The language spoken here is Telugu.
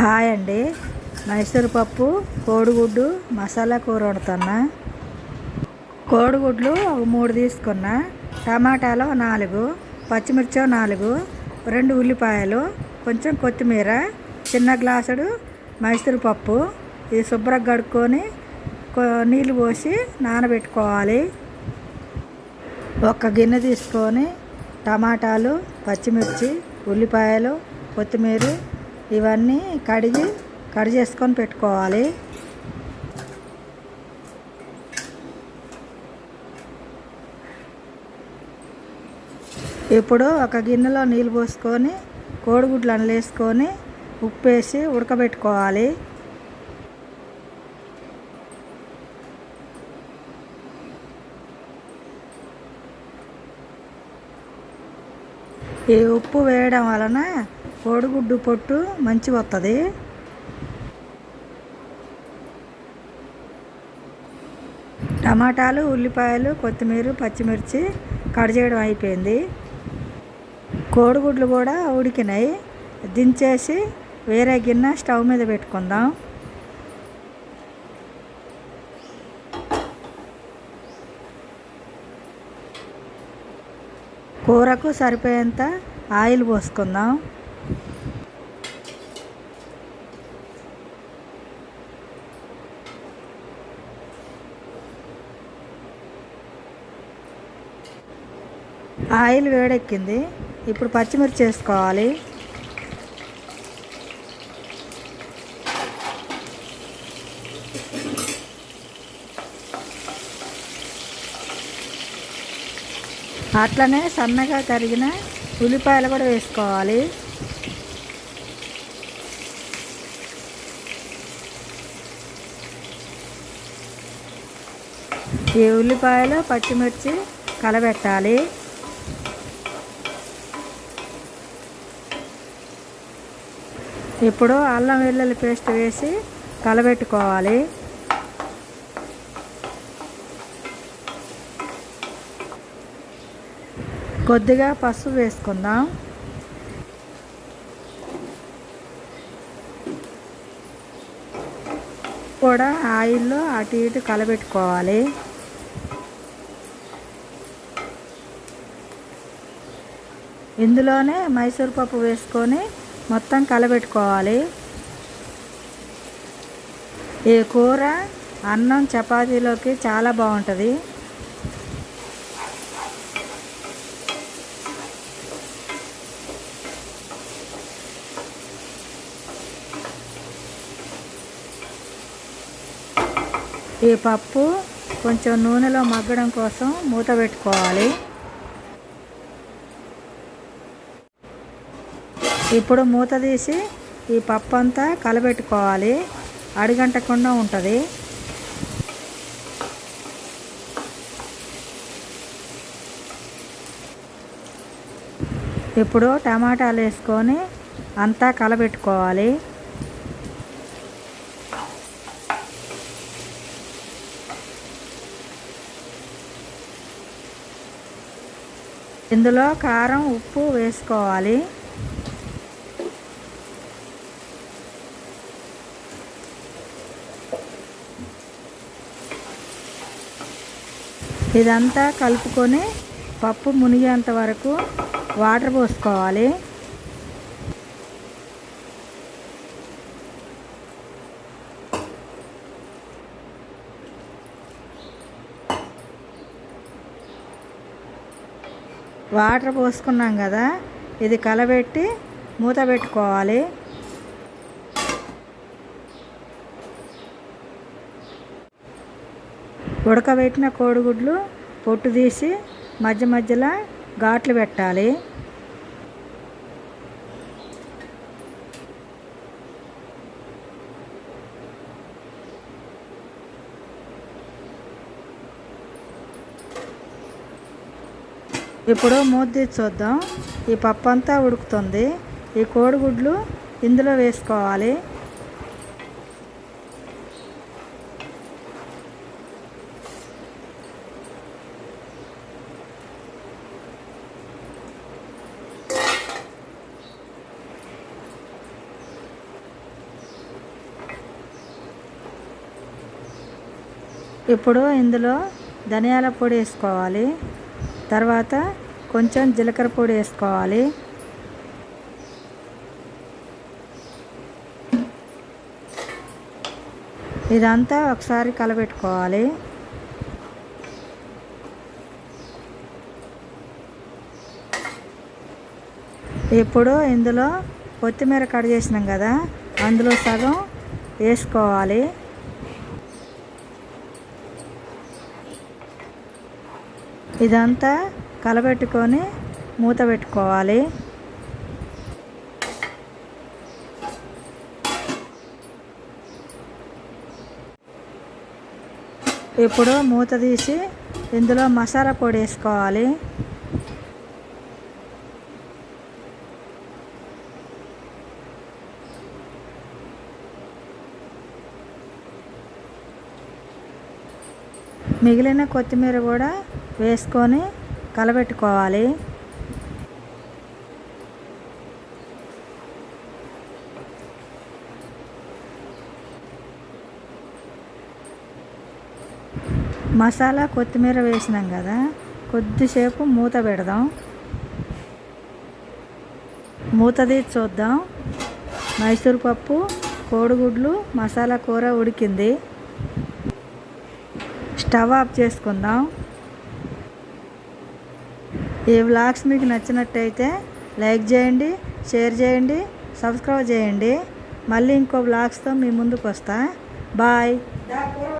హాయ్ అండి. మైసూరుపప్పు కోడిగుడ్డు మసాలా కూర వండుతున్నా. కోడిగుడ్లు ఒక మూడు తీసుకున్నా. టమాటాలు నాలుగు పచ్చిమిర్చి నాలుగు రెండు ఉల్లిపాయలు కొంచెం కొత్తిమీర చిన్న గ్లాసుడు మైసూర్ పప్పు. ఇది శుభ్రంగా కడుక్కొని నీళ్ళు పోసి నానబెట్టుకోవాలి. ఒక గిన్నె తీసుకొని టమాటాలు పచ్చిమిర్చి ఉల్లిపాయలు కొత్తిమీర ఇవన్నీ కడిగి కడి చేసుకొని పెట్టుకోవాలి. ఇప్పుడు ఒక గిన్నెలో నీళ్ళు పోసుకొని కోడిగుడ్లు అనలేసుకొని ఉప్పు వేసి ఉడకబెట్టుకోవాలి. ఈ ఉప్పు వేయడం వలన కోడిగుడ్డు పొట్టు మంచిగా వస్తుంది టమాటాలు ఉల్లిపాయలు కొత్తిమీర పచ్చిమిర్చి కట్ చేయడం అయిపోయింది. కోడిగుడ్లు కూడా ఉడికినాయి. దించేసి వేరే గిన్నె స్టవ్ మీద పెట్టుకుందాం. కూరకు సరిపోయేంత ఆయిల్ పోసుకుందాం. ఆయిల్ వేడెక్కింది. ఇప్పుడు పచ్చిమిర్చి వేసుకోవాలి అట్లనే సన్నగా తరిగిన ఉల్లిపాయలు కూడా వేసుకోవాలి. ఈ ఉల్లిపాయలు పచ్చిమిర్చి కలబెట్టాలి. ఇప్పుడు అల్లం వెల్లుల్లి పేస్ట్ వేసి కలబెట్టుకోవాలి. కొద్దిగా పసుపు వేసుకుందాం. కూడా ఆయిల్లో అటు ఇటు కలబెట్టుకోవాలి. ఇందులోనే మైసూర్ పప్పు వేసుకొని మొత్తం కలబెట్టుకోవాలి. ఈ కూర అన్నం చపాతీలోకి చాలా బాగుంటుంది. ఈ పప్పు కొంచెం నూనెలో మగ్గడం కోసం మూత పెట్టుకోవాలి. ఇప్పుడు మూత తీసి ఈ పప్పు అంతా కలబెట్టుకోవాలి. అడిగంటకుండా ఉంటుంది. ఇప్పుడు టమాటాలు వేసుకొని అంతా కలబెట్టుకోవాలి. ఇందులో కారం ఉప్పు వేసుకోవాలి. ఇదంతా కలుపుకొని పప్పు మునిగేంత వరకు వాటర్ పోసుకోవాలి. వాటర్ పోసుకున్నాం కదా ఇది కలబెట్టి మూత పెట్టుకోవాలి. ఉడకబెట్టిన కోడిగుడ్లు పొట్టు తీసి మధ్య మధ్యలో ఘాట్లు పెట్టాలి. ఇప్పుడు మూత తీసి చూద్దాం. ఈ పప్పు అంతా ఉడుకుతుంది. ఈ కోడిగుడ్లు ఇందులో వేసుకోవాలి. ఇప్పుడు ఇందులో ధనియాల పొడి వేసుకోవాలి. తర్వాత కొంచెం జీలకర్ర పొడి వేసుకోవాలి. ఇదంతా ఒకసారి కలబెట్టుకోవాలి. ఇప్పుడు ఇందులో కొత్తిమీర కట్ చేసినాం కదా అందులో సగం వేసుకోవాలి. ఇదంతా కలబెట్టుకొని మూత పెట్టుకోవాలి. ఇప్పుడు మూత తీసి ఇందులో మసాలా పొడి వేసుకోవాలి. మిగిలిన కొత్తిమీర కూడా వేసుకొని కలబెట్టుకోవాలి. మసాలా కొత్తిమీర వేసినాం కదా కొద్దిసేపు మూత పెడదాం. మూత తీసి చూద్దాం. మైసూర్ పప్పు కోడిగుడ్లు మసాలా కూర ఉడికింది. స్టవ్ ఆఫ్ చేసుకుందాం. ఈ వ్లాగ్స్ మీకు నచ్చినట్టయితే లైక్ చేయండి షేర్ చేయండి సబ్స్క్రైబ్ చేయండి. మళ్ళీ ఇంకో వ్లాగ్స్తో మీ ముందుకు వస్తా బాయ్.